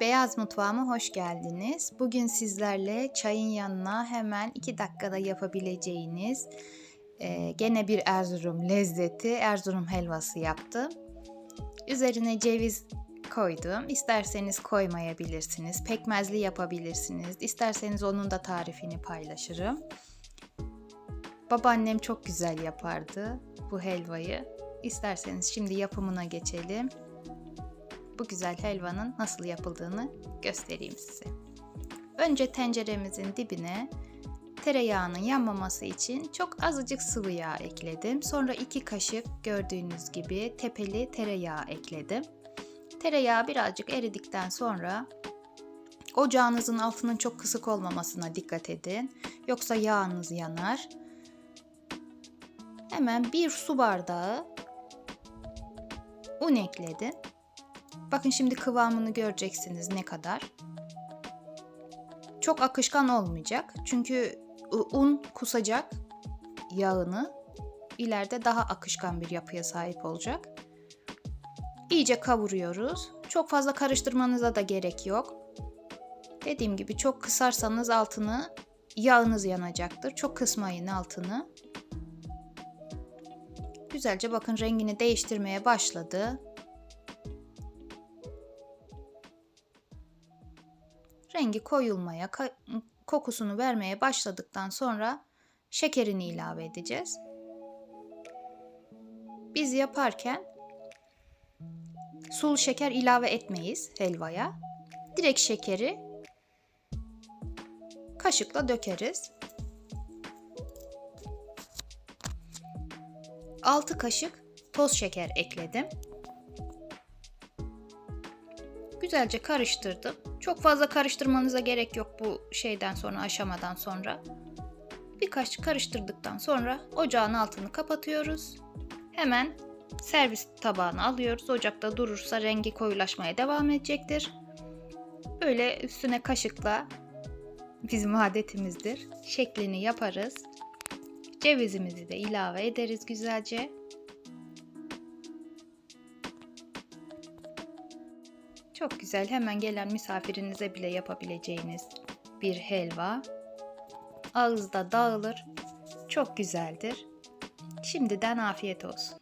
Beyaz mutfağıma hoş geldiniz. Bugün sizlerle çayın yanına hemen 2 dakikada yapabileceğiniz e, gene bir Erzurum lezzeti Erzurum helvası yaptım. Üzerine ceviz koydum. İsterseniz koymayabilirsiniz. Pekmezli yapabilirsiniz. İsterseniz onun da tarifini paylaşırım. Babaannem çok güzel yapardı bu helvayı. İsterseniz şimdi yapımına geçelim bu güzel helvanın nasıl yapıldığını göstereyim size. Önce tenceremizin dibine tereyağının yanmaması için çok azıcık sıvı yağ ekledim. Sonra 2 kaşık gördüğünüz gibi tepeli tereyağı ekledim. Tereyağı birazcık eridikten sonra ocağınızın altının çok kısık olmamasına dikkat edin. Yoksa yağınız yanar. Hemen bir su bardağı un ekledim. Bakın şimdi kıvamını göreceksiniz ne kadar. Çok akışkan olmayacak. Çünkü un kusacak yağını. İleride daha akışkan bir yapıya sahip olacak. İyice kavuruyoruz. Çok fazla karıştırmanıza da gerek yok. Dediğim gibi çok kısarsanız altını yağınız yanacaktır. Çok kısmayın altını. Güzelce bakın rengini değiştirmeye başladı. Rengi koyulmaya, kokusunu vermeye başladıktan sonra şekerini ilave edeceğiz. Biz yaparken sulu şeker ilave etmeyiz helvaya. Direkt şekeri kaşıkla dökeriz. 6 kaşık toz şeker ekledim. Güzelce karıştırdım. Çok fazla karıştırmanıza gerek yok bu şeyden sonra aşamadan sonra. Birkaç karıştırdıktan sonra ocağın altını kapatıyoruz. Hemen servis tabağına alıyoruz. Ocakta durursa rengi koyulaşmaya devam edecektir. Böyle üstüne kaşıkla bizim adetimizdir. Şeklini yaparız. Cevizimizi de ilave ederiz güzelce. Çok güzel hemen gelen misafirinize bile yapabileceğiniz bir helva. Ağızda dağılır. Çok güzeldir. Şimdiden afiyet olsun.